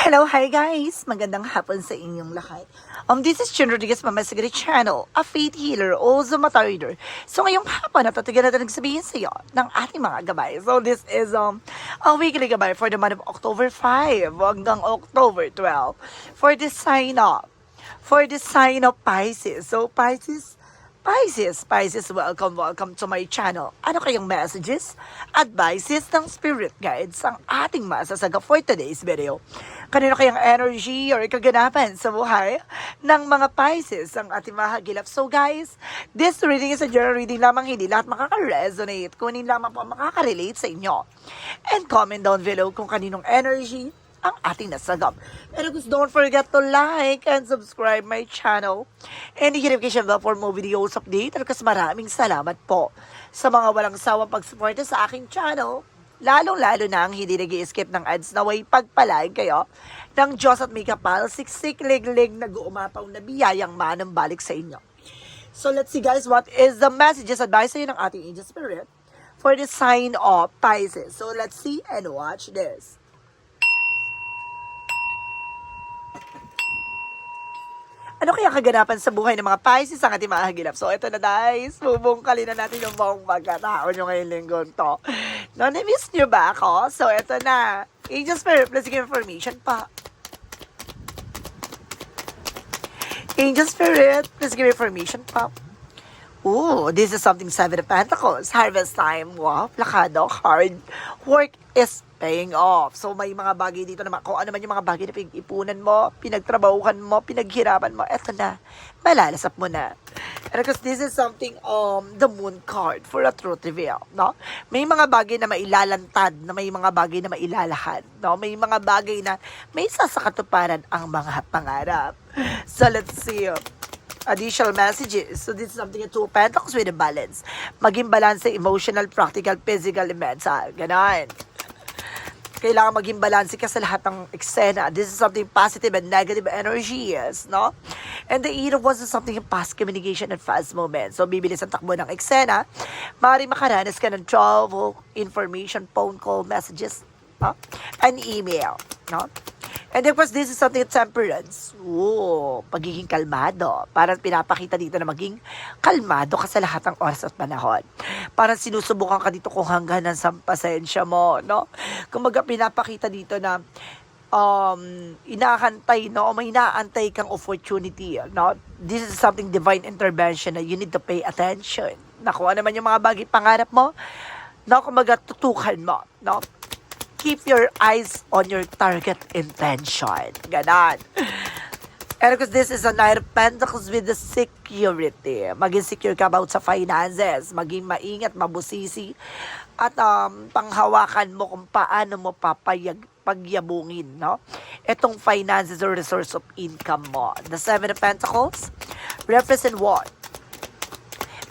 Hello, hi guys! Magandang hapon sa inyong lahat. Um, this is Chin Rodriguez Mama Sigrid Channel, a faith healer, also mata reader. So ngayong hapon, natatigan natin nagsabihin sa iyo ng ating mga gabay. So this is um, a weekly gabay for the month of October 5 hanggang October 12 for the sign up. For the sign of Pisces. So Pisces, Pisces, Pisces, welcome, welcome to my channel. Ano kayong messages, advices ng spirit guides ang ating masasaga for today's video? Kanino kayang energy or kaganapan sa buhay ng mga Pisces ang ating mahagilap? So guys, this reading is a general reading lamang, hindi lahat makaka-resonate. Kunin lamang po makaka-relate sa inyo. And comment down below kung kaninong energy ang ating nasagap. Of course, don't forget to like and subscribe my channel. And the notification bell for more videos update. Course, maraming salamat po sa mga walang sawang pagsuporta sa aking channel. Lalong-lalo na ang hindi nag skip ng ads na way pagpalain kayo ng Diyos at may kapal, siksik liglig nag-uumapaw na biyayang manang balik sa inyo. So let's see guys, what is the messages advice sa'yo ng ating angel spirit for the sign of Pisces. So let's see and watch this. Ano kaya kaganapan sa buhay ng mga Pisces ang ating mga hagilap? So, ito na guys. Bubungkalin na natin yung buong pagkatao nyo ngayong linggo to. No, na-miss nyo ba ako? So, ito na. Angel Spirit, plus information pa. Angel Spirit, please give information pa. Ooh, this is something Seven of Pentacles. Harvest time. Wow, plakado. Hard work is paying off. So, may mga bagay dito naman. Kung ano man yung mga bagay na pinag-ipunan mo, pinagtrabahuhan mo, pinaghirapan mo, eto na. Malalasap mo na. And because this is something, um, the moon card for a truth reveal, no? May mga bagay na mailalantad, na may mga bagay na mailalahad, no? May mga bagay na may sasakatuparan ang mga pangarap. So, let's see additional messages. So this is something at two of pentacles with a balance. Maging balance sa emotional, practical, physical, and mental. Ganon. Kailangan maging balance ka sa lahat ng eksena. This is something positive and negative energies, no? And the wands is something in fast communication and fast movement. So, bibilis ang takbo ng eksena. Maaaring makaranas ka ng travel, information, phone call, messages, no? and email, no? And of course, this is something temperance. Oo, pagiging kalmado. Parang pinapakita dito na maging kalmado ka sa lahat ng oras at panahon. Parang sinusubukan ka dito kung hanggang sa pasensya mo, no? Kumaga pinapakita dito na um, inahantay, no? O may inaantay kang opportunity, no? This is something divine intervention na you need to pay attention. Na kung ano man yung mga bagay pangarap mo, no? Kumaga tutukan mo, no? Keep your eyes on your target intention. Ganon. And because this is a Knight of Pentacles with the security. Maging secure ka about sa finances. Maging maingat, mabusisi. At um, panghawakan mo kung paano mo papayag, pagyabungin, no? Itong finances or resource of income mo. The Seven of Pentacles represent what?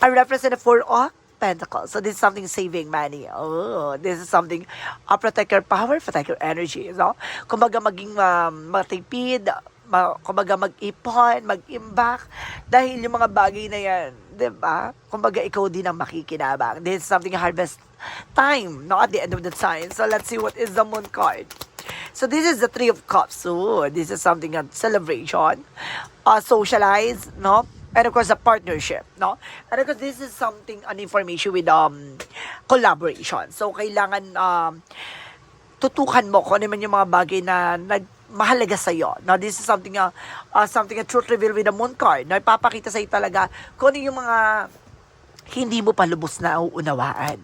I represent a Four of Pentacles. So this is something saving money. Oh, this is something uh, protect your power, protect your energy. No? Kumbaga maging um, matipid, ma, kumbaga mag-ipon, mag-imbak, dahil yung mga bagay na yan, di ba? Kumbaga ikaw din ang makikinabang. This is something harvest time, no? At the end of the time. So let's see what is the moon card. So this is the Three of Cups. So this is something a celebration, uh, socialize, no? And of course, a partnership, no? And of course, this is something, an information with um collaboration. So, kailangan um, tutukan mo kung ano man yung mga bagay na nagmahalaga sa iyo. Now, this is something uh, uh, something a truth reveal with the moon card. Na ipapakita sa iyo talaga kung ano yung mga hindi mo pa lubos na uunawaan.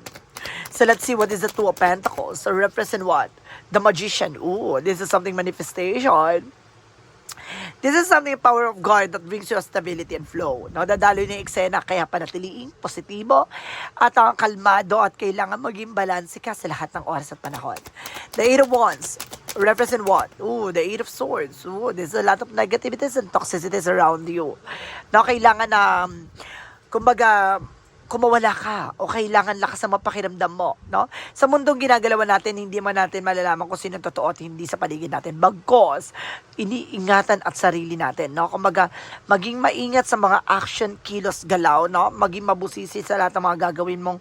So, let's see what is the Two of Pentacles. So, represent what? The Magician. Ooh, this is something manifestation. This is something power of God that brings you stability and flow. No, dadalo niya yung eksena kaya panatiliing positibo at ang kalmado at kailangan maging balanse ka sa lahat ng oras at panahon. The Eight of Wands represent what? Ooh, the Eight of Swords. Ooh, there's a lot of negativities and toxicities around you. No, kailangan na, um, kumbaga, kumawala ka o kailangan lakas ang mapakiramdam mo, no? Sa mundong ginagalawan natin, hindi man natin malalaman kung sino totoo at hindi sa paligid natin. Bagkos, iniingatan at sarili natin, no? Kumbaga, maging maingat sa mga action, kilos, galaw, no? Maging mabusisi sa lahat ng mga gagawin mong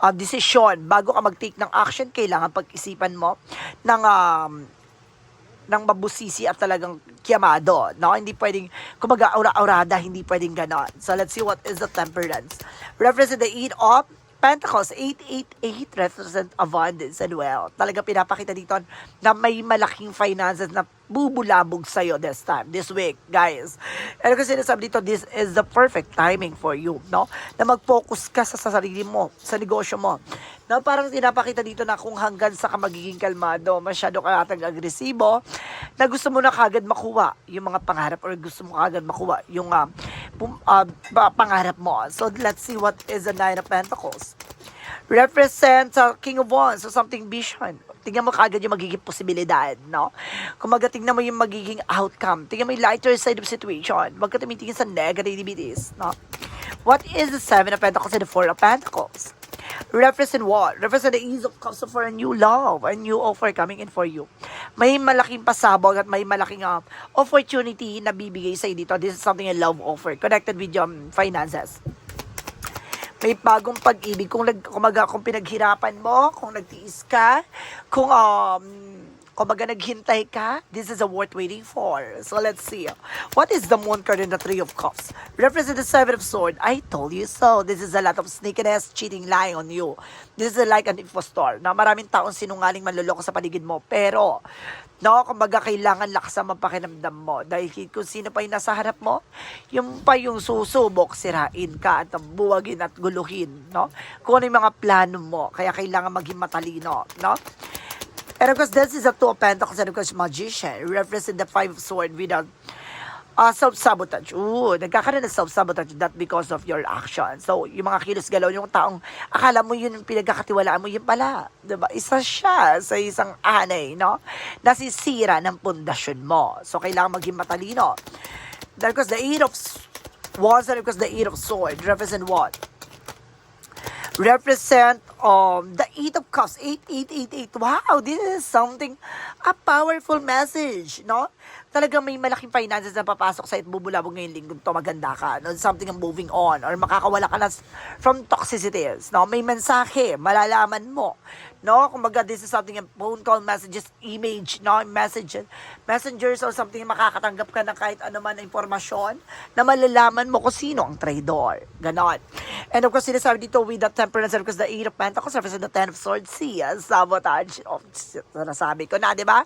uh, desisyon. Bago ka mag-take ng action, kailangan pag-isipan mo ng um, ng mabusisi at talagang kiyamado, no? Hindi pwedeng, kumaga aura-aurada, hindi pwedeng ganon. So let's see what is the temperance. Represent the eight of Pentacles, 888 represent abundance and wealth. Talaga pinapakita dito na may malaking finances na bubulabog sa'yo this time, this week, guys. And kasi sinasabi dito, this is the perfect timing for you, no? Na mag-focus ka sa, sa sarili mo, sa negosyo mo. Na parang pinapakita dito na kung hanggang sa ka magiging kalmado, masyado ka natang agresibo, na gusto mo na kagad makuha yung mga pangarap or gusto mo kagad makuha yung ah, pum- ba- pangarap mo. So let's see what is the Nine of Pentacles. Represent sa King of Wands, so something vision. Tingnan mo kagad yung magiging posibilidad, no? Kung tingnan mo yung magiging outcome, tingnan mo yung lighter side of situation. Huwag ka tumitingin sa negativities, no? What is the Seven of Pentacles and the Four of Pentacles? Represent what? Represent the ease of comes for a new love, a new offer coming in for you. May malaking pasabog at may malaking uh, opportunity na bibigay sa dito. This is something a love offer connected with your um, finances may bagong pag-ibig. Kung, nag, kumaga, kung pinaghirapan mo, kung nagtiis ka, kung, um, kumaga naghintay ka, this is a worth waiting for. So let's see. What is the moon card in the Three of Cups? Represent the Seven of Swords. I told you so. This is a lot of sneakiness, cheating, lying on you. This is like an impostor na maraming taong sinungaling manloloko sa paligid mo. Pero, no, kumbaga kailangan lakasan ang pakinamdam mo. Dahil kung sino pa yung nasa harap mo, yung pa yung susubok, sirain ka at buwagin at guluhin, no? Kung ano yung mga plano mo. Kaya kailangan maging matalino, no? And of course, this is a two of pentacles and of course, magician. Represent the five of sword without uh, self-sabotage. Ooh, nagkakaroon ng self-sabotage that because of your action. So, yung mga kilos galaw, yung taong akala mo yun yung pinagkakatiwalaan mo, yun pala. Diba? Isa siya sa isang anay, no? Nasisira ng pundasyon mo. So, kailangan maging matalino. Then, because the eight of wands and because the eight of sword represent what? Represent um the eight of cups. 8888 wow this is something a powerful message no? Talagang may malaking finances na papasok sa it bubulabog ngayong linggo to. Maganda ka no? Something ang moving on or makakawala ka na from toxicities no? May mensahe malalaman mo no kumbaga this is something phone call messages image no message messengers or something makakatanggap ka ng kahit ano man na impormasyon na malalaman mo kung sino ang traidor. Ganon. And of course sinasabi dito with the temperance because the eight of pentacles represent the ten of swords. See sabotage. Of nasabi ko na di ba?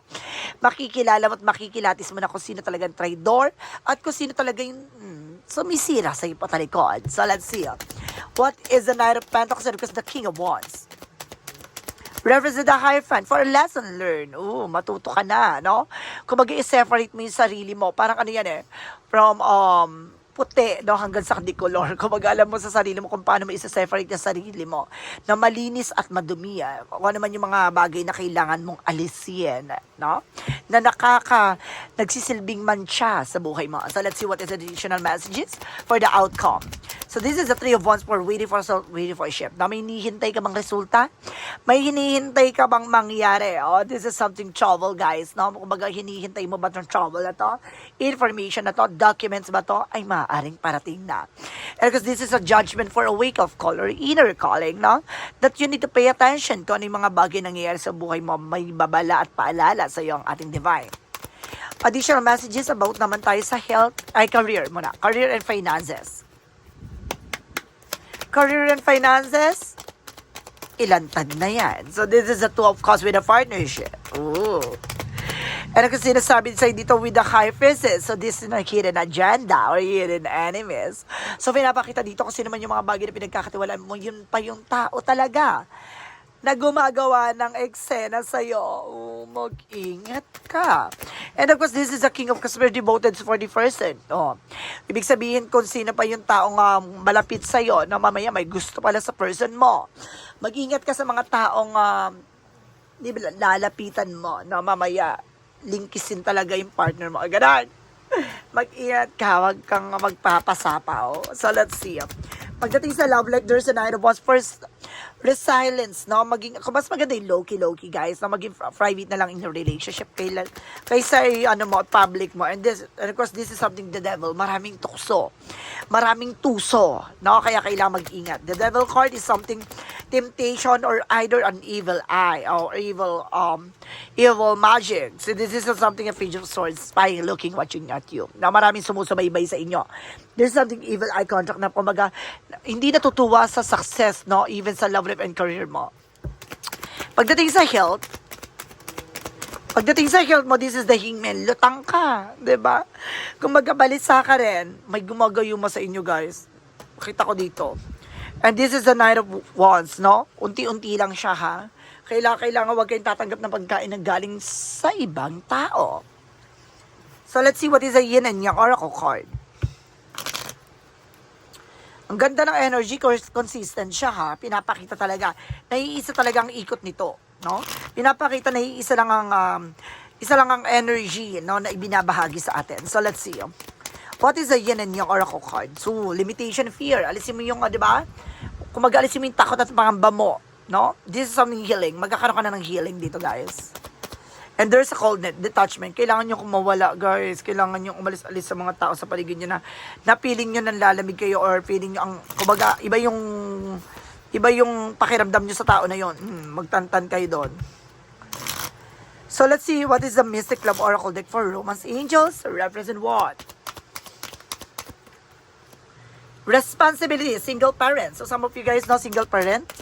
Makikilala mo at makikilatis mo na kung sino talagang traidor at kung sino talaga yung mm, sumisira sa iyo patalikod. So let's see what is the knight of pentacles? And the king of wands Represent the Hierophant for a lesson learned. Ooh, matuto ka na, no? Kung mag separate mo yung sarili mo, parang ano yan eh, from um, puti, no, hanggang sa decolor. Kung alam mo sa sarili mo kung paano mo isa-separate yung sarili mo, na malinis at madumi, ah. kung ano man yung mga bagay na kailangan mong alisin, no? Na nakaka, nagsisilbing mancha sa buhay mo. So let's see what is additional messages for the outcome. So this is the three of wands for waiting for so waiting for a. Na may hinihintay ka bang resulta? May hinihintay ka bang mangyari? Oh, this is something trouble, guys. No? Kumbaga, hinihintay mo ba itong trouble na to? Information na to? Documents ba to? Ay maaaring parating na. And because this is a judgment for a wake of call or inner calling, no? That you need to pay attention kung ano yung mga bagay nangyayari sa buhay mo. May babala at paalala sa iyo ang ating divine. Additional messages about naman tayo sa health, ay career muna. Career and finances career and finances, ilantad na yan. So, this is a two of cups with a partnership. Ooh. And kasi sinasabi sa'yo dito with the high priestess. So, this is a hidden agenda or hidden enemies. So, pinapakita dito kasi naman yung mga bagay na pinagkakatiwalaan mo, yun pa yung tao talaga na gumagawa ng eksena sa'yo. Oh, mag-ingat ka. And of course, this is a king of customer devoted for the person. Oh. Ibig sabihin kung sino pa yung taong um, malapit sa'yo na mamaya may gusto pala sa person mo. Mag-ingat ka sa mga taong um, lalapitan mo na mamaya linkisin talaga yung partner mo. Ganun. Mag-ingat ka, wag kang magpapasapaw. So, let's see. Pagdating sa love life, there's a night of one's first resilience, no? Maging, mas maganda yung low-key, low-key, guys, na maging private na lang in your relationship kayla, kaysa ano mo, public mo. And this, and of course, this is something the devil, maraming tukso, maraming tuso, no? Kaya kailangan mag-ingat. The devil card is something temptation or either an evil eye or evil um evil magic. So this is something a page of swords spying, looking, watching at you. Na maraming sumusubaybay sa inyo. There's something evil eye contact na kumbaga hindi natutuwa sa success, no? Even sa love life and career mo. Pagdating sa health, Pagdating sa health mo, this is the hingmen, lutang ka, 'di ba? Kung magkabalisa ka rin, may gumagayuma sa inyo, guys. Makita ko dito. And this is the Knight of Wands, no? Unti-unti lang siya, ha? Kailangan, kailangan huwag kayong tatanggap ng pagkain na galing sa ibang tao. So, let's see what is a yin and yang oracle card. Ang ganda ng energy, cons- consistent siya ha. Pinapakita talaga. Naiisa talaga ang ikot nito, no? Pinapakita na iisa lang ang um, isa lang ang energy, no, na ibinabahagi sa atin. So let's see. oh. What is the yin and yang oracle card? So, limitation, fear. Alisin mo yung, ah, di ba? Kung mag-alisin mo yung takot at pangamba mo, no? This is something healing. Magkakaroon ka na ng healing dito, guys. And there's a cold net, detachment. Kailangan nyo kumawala, guys. Kailangan nyo umalis-alis sa mga tao sa paligid nyo na, na feeling nyo nanlalamig kayo or feeling nyo ang, kumbaga, iba yung, iba yung pakiramdam nyo sa tao na yon. Hmm, magtantan kayo doon. So let's see what is the Mystic Love Oracle deck for Romance Angels. Represent what? Responsibility, single parent. So some of you guys know single parent.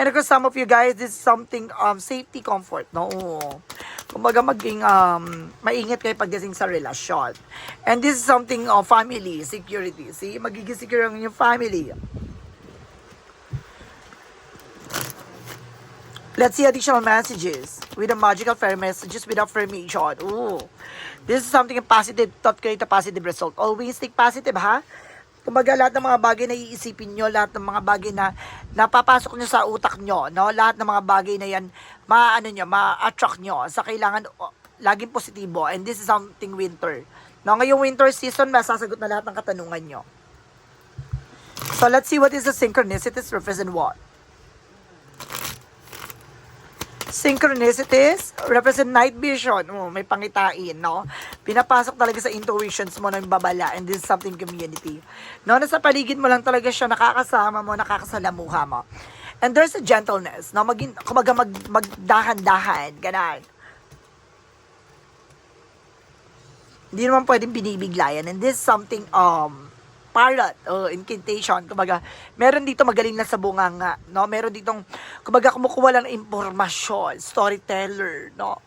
And of course, some of you guys, this is something um safety comfort, no? Kumbaga maging um maingat kayo pagdating sa relasyon. And this is something of family, security. See, magiging secure ang inyong family. Let's see additional messages with the magical fairy messages with affirmation. Ooh. This is something positive, thought create a positive result. Always think positive, ha? Kumbaga, lahat ng mga bagay na iisipin nyo, lahat ng mga bagay na napapasok nyo sa utak nyo, no? Lahat ng mga bagay na yan, maano nyo, ma-attract nyo sa kailangan, o, laging positibo. And this is something winter. No, ngayong winter season, masasagot na lahat ng katanungan nyo. So, let's see what is the synchronicities represent what? Synchronicities represent night vision. Oh, may pangitain, no? Pinapasok talaga sa intuitions mo ng babala and this is something community. No, nasa paligid mo lang talaga siya, nakakasama mo, nakakasalamuha mo. And there's a gentleness, no? Maging, kumaga mag, magdahan-dahan, ganun. Hindi naman pwedeng binibiglayan. And this is something, um, parrot, oh, incantation. Kumbaga, meron dito magaling na sa bunganga, no? Meron ditong, kumbaga, kumukuha lang ng impormasyon, storyteller, no?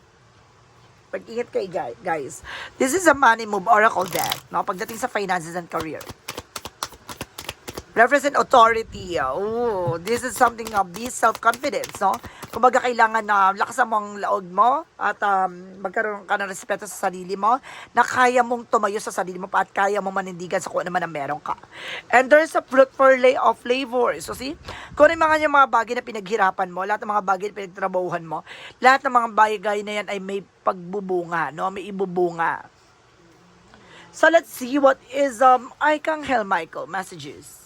Pag-ingat kayo, guy- guys. This is a money move oracle deck, no? Pagdating sa finances and career. Represent authority. Oh, this is something of this self-confidence, no? Kumbaga, kailangan na lakasan mo ang laog mo at um, magkaroon ka ng respeto sa sarili mo na kaya mong tumayo sa sarili mo pa at kaya mo manindigan sa kung ano man ang meron ka. And there's a fruit for lay of flavors. So, see? Kung ano mga, yung mga bagay na pinaghirapan mo, lahat ng mga bagay na pinagtrabahuhan mo, lahat ng mga bagay na yan ay may pagbubunga, no? May ibubunga. So, let's see what is um, Archangel Michael messages.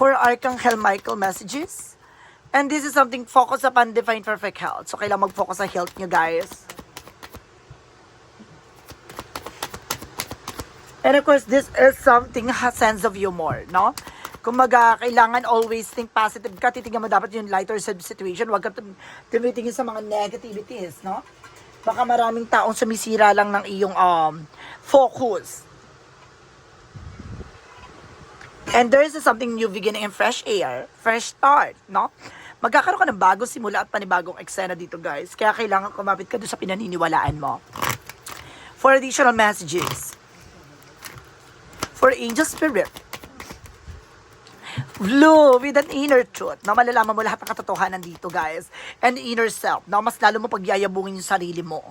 For Archangel Michael messages. And this is something focus upon divine perfect health. So, kailangan mag-focus sa health nyo, guys. And of course, this is something has sense of humor, no? Kumaga, kailangan always think positive ka. Titingnan mo dapat yung lighter situation. Huwag ka tum- tumitingin sa mga negativities, no? Baka maraming taong sumisira lang ng iyong um, focus. And there is something new beginning and fresh air, fresh start, no? Magkakaroon ka ng bagong simula at panibagong eksena dito, guys. Kaya kailangan kumapit ka doon sa pinaniniwalaan mo. For additional messages. For angel spirit. Blue with an inner truth. No, malalaman mo lahat ng katotohanan dito, guys. And inner self. No, mas lalo mo pagyayabungin yung sarili mo.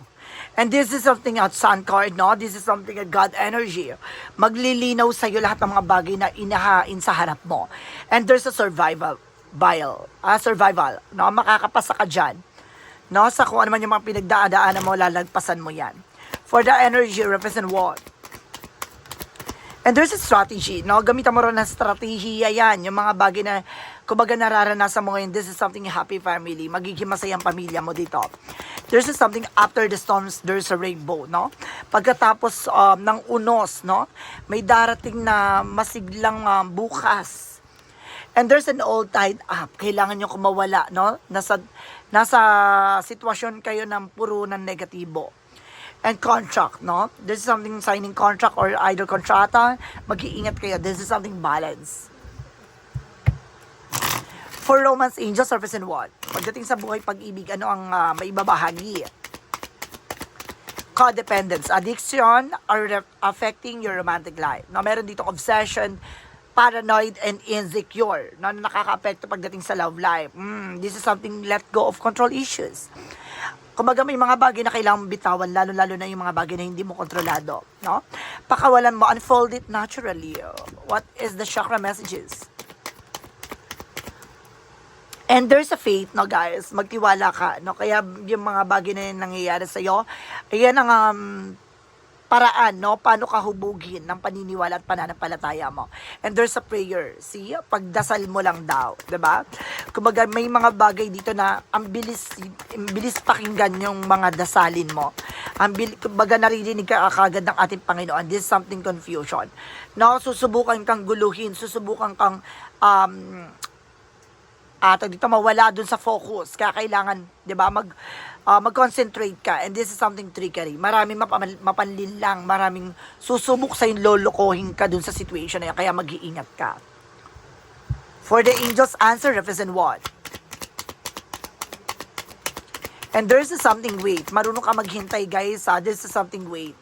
And this is something at sun card, no? This is something at God energy. Maglilinaw sa iyo lahat ng mga bagay na inahain sa harap mo. And there's a survival bile, ah, survival, no? Makakapasa ka dyan. No, sa kung ano man yung mga pinagdaan mo, lalagpasan mo yan. For the energy, represent what? And there's a strategy, no? Gamitan mo rin ng strategiya yan. Yung mga bagay na, kumbaga nararanasan mo ngayon, this is something happy family. Magiging masayang pamilya mo dito. there's something after the storms, there's a rainbow, no? Pagkatapos um, ng unos, no? May darating na masiglang um, bukas. And there's an old tide up. Kailangan nyo kumawala, no? Nasa, nasa sitwasyon kayo ng puro ng negatibo. And contract, no? This is something signing contract or either kontrata. Mag-iingat kayo. This is something balance. For romance angels, surface and what? Pagdating sa buhay pag-ibig, ano ang uh, maibabahagi? Codependence, addiction, are re- affecting your romantic life. No, meron dito obsession, paranoid, and insecure. No, na nakaka-apekto pagdating sa love life. Mm, this is something let go of control issues. Kumbaga may mga bagay na kailangan bitawan, lalo-lalo na yung mga bagay na hindi mo kontrolado. No? Pakawalan mo, unfold it naturally. What is the chakra messages? And there's a faith, no guys, magtiwala ka, no? Kaya yung mga bagay na nangyayari sa'yo, ayan ang um, paraan, no? Paano ka hubugin ng paniniwala at pananampalataya mo. And there's a prayer, see? Pagdasal mo lang daw, ba? Kumbaga may mga bagay dito na ang bilis, ang bilis pakinggan yung mga dasalin mo. Ang bilis, kumbaga naririnig ka kagad ng ating Panginoon. This is something confusion. No, susubukan kang guluhin, susubukan kang um, at dito mawala dun sa focus. Kaya kailangan, 'di ba, mag ah, mag-concentrate ka. And this is something trickery. Maraming mapaman, mapanlin lang, maraming susubok sa lolokohin ka dun sa situation na yan. Kaya mag-iingat ka. For the angels answer represent what? And there's something wait. Marunong ka maghintay, guys. Ha? This is something wait.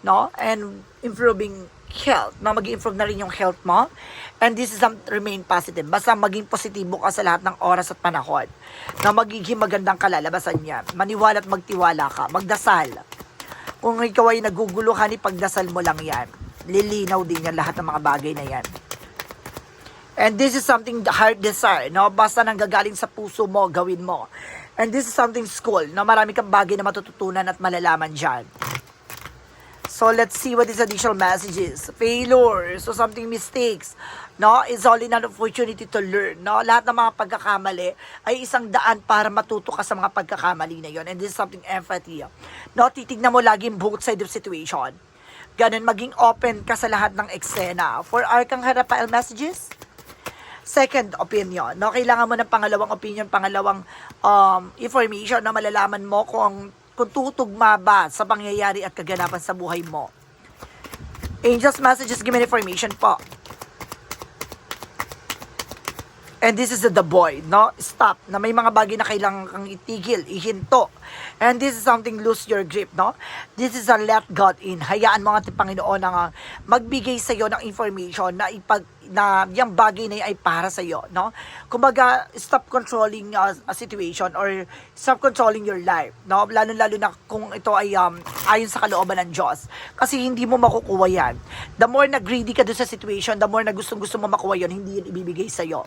No? And improving health. No? Mag-improve na rin yung health mo. And this is some remain positive. Basta maging positibo ka sa lahat ng oras at panahon. Na magiging magandang kalalabasan yan. Maniwala at magtiwala ka. Magdasal. Kung ikaw ay naguguluhan, ipagdasal mo lang yan. Lilinaw din yan lahat ng mga bagay na yan. And this is something the heart desire, no? Basta nanggagaling sa puso mo, gawin mo. And this is something school, no? Marami kang bagay na matututunan at malalaman dyan. So let's see what is additional messages. Failure, so something mistakes, no? It's only an opportunity to learn, no? Lahat ng mga pagkakamali ay isang daan para matuto ka sa mga pagkakamali na yon. And this is something empathy. No, titignan mo laging both side of situation. Ganun, maging open ka sa lahat ng eksena. For Arcang Rafael messages, second opinion. No, kailangan mo ng pangalawang opinion, pangalawang um, information na malalaman mo kung kung tutugma ba sa pangyayari at kaganapan sa buhay mo. Angels messages give me information po. And this is the boy, no? Stop. Na may mga bagay na kailangan kang itigil, ihinto. And this is something lose your grip, no? This is a let God in. Hayaan mo ang ating Panginoon na nga magbigay sa iyo ng information na ipag na yung bagay na yun ay para sa iyo, no? Kumbaga, stop controlling uh, a situation or stop controlling your life, no? Lalo-lalo na kung ito ay um, ayon sa kalooban ng Diyos. Kasi hindi mo makukuha yan. The more na greedy ka doon sa situation, the more na gustong-gusto mo makuha yun, hindi yun ibibigay sa iyo.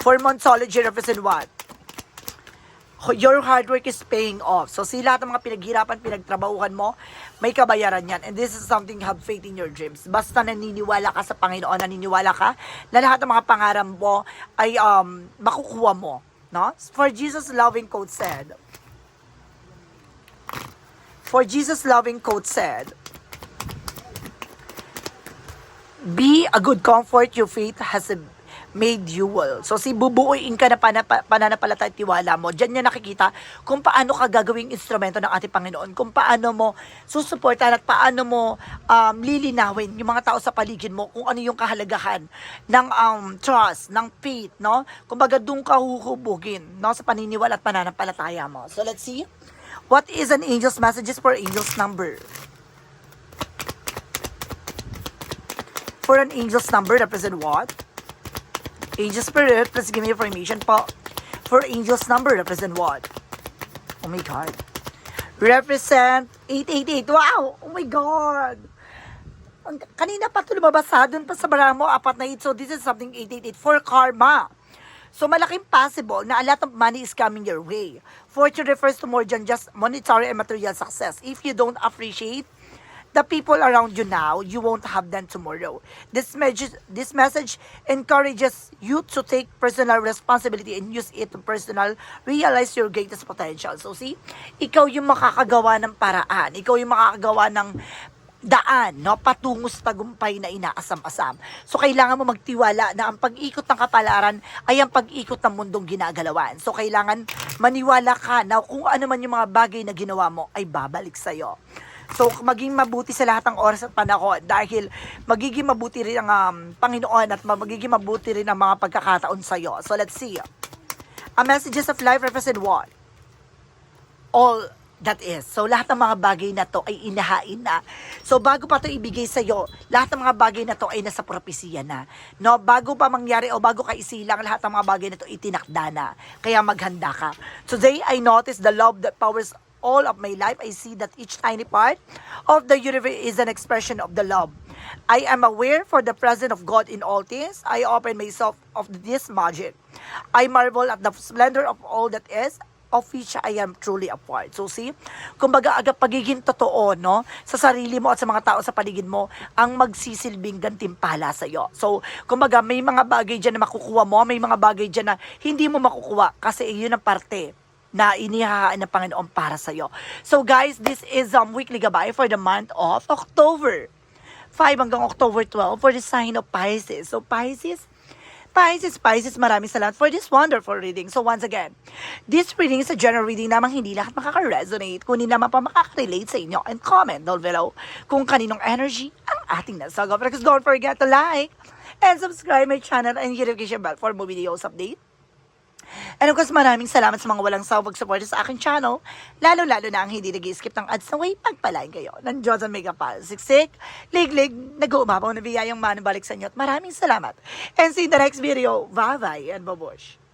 For Monsology represent what? Your hard work is paying off. So, si lahat ng mga pinaghirapan, pinagtrabahuhan mo, may kabayaran yan. And this is something, have faith in your dreams. Basta naniniwala ka sa Panginoon, naniniwala ka na lahat ng mga pangarap mo ay um, makukuha mo. No? For Jesus' loving quote said, For Jesus' loving quote said, Be a good comfort your faith has made you well. So si bubuuin ka na panapa, pananampalataya at tiwala mo. Diyan niya nakikita kung paano ka gagawing instrumento ng ating Panginoon. Kung paano mo susuportahan at paano mo um, lilinawin yung mga tao sa paligid mo kung ano yung kahalagahan ng um, trust, ng faith, no? Kumbaga doon ka huhubugin, no? Sa paniniwala at pananampalataya mo. So let's see. What is an angel's messages for angel's number? For an angel's number, represent what? Angel Spirit, please give me information po. For Angel's number, represent what? Oh my God. Represent 888. Wow! Oh my God! Ang, kanina pa ito lumabas dun pa sa baramo, apat na 8. So this is something 888 for karma. So malaking possible na a lot of money is coming your way. Fortune refers to more than just monetary and material success. If you don't appreciate The people around you now, you won't have them tomorrow. This message, this message encourages you to take personal responsibility and use it to personal realize your greatest potential. So see, ikaw yung makakagawa ng paraan. Ikaw yung makakagawa ng daan, no, patungo sa tagumpay na inaasam-asam. So, kailangan mo magtiwala na ang pag-ikot ng kapalaran ay ang pag-ikot ng mundong ginagalawan. So, kailangan maniwala ka na kung ano man yung mga bagay na ginawa mo ay babalik sa'yo. So, maging mabuti sa lahat ng oras at panahon dahil magiging mabuti rin ang um, Panginoon at magiging mabuti rin ang mga pagkakataon sa'yo. So, let's see. A messages of life represent what? all that is. So, lahat ng mga bagay na to ay inahain na. So, bago pa to ibigay sa'yo, lahat ng mga bagay na to ay nasa propesiya na. No, bago pa mangyari o bago ka isilang, lahat ng mga bagay na to itinakda na. Kaya maghanda ka. Today, I notice the love that powers all of my life. I see that each tiny part of the universe is an expression of the love. I am aware for the presence of God in all things. I open myself of this magic. I marvel at the splendor of all that is of which I am truly a part. So see, kumbaga aga pagiging totoo, no, sa sarili mo at sa mga tao sa paligid mo, ang magsisilbing gantimpala sa iyo. So, kumbaga may mga bagay diyan na makukuha mo, may mga bagay diyan na hindi mo makukuha kasi iyon ang parte na inihahaan ng Panginoon para sa iyo. So guys, this is um weekly gabay for the month of October. 5 hanggang October 12 for the sign of Pisces. So Pisces, Pisces, Pisces, maraming salamat for this wonderful reading. So once again, this reading is a general reading namang hindi lahat makaka-resonate, kundi naman pa makaka-relate sa inyo and comment down below kung kaninong energy ang ating nasagot. Because don't forget to like and subscribe my channel and hit the notification bell for more videos update. And of course, maraming salamat sa mga walang sawag support sa aking channel, lalo-lalo na ang hindi nag skip ng ads na way pagpalain kayo ng Diyos ang Mega Pal. Siksik, liglig, nag-uumapaw na biyayang manabalik sa inyo at maraming salamat. And see the next video. Bye-bye and babush.